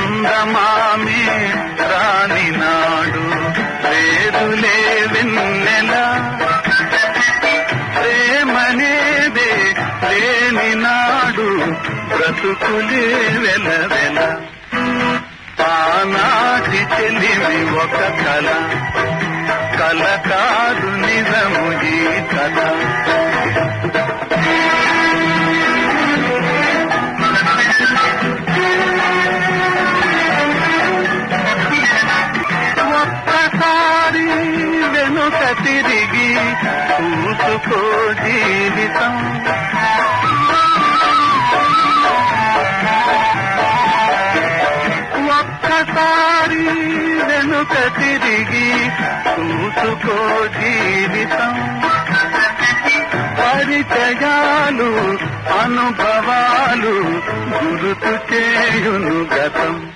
చందమామి రాణి నాడు లేదులే వెన్నెల. ప్రేమనేదే లేని నాడు బ్రతుకులే వెలవెల ఆనాటి చెలిమి ఒక కళ కల. కాదు నిజము ఈ కథ. వెనుక తిరిగి చూసుకో జీవితం. ఒక్కసారి వెనుక తిరిగి చూసుకో జీవితం. పరిచయాలు అనుభవాలు గురుతు చేయును గతం.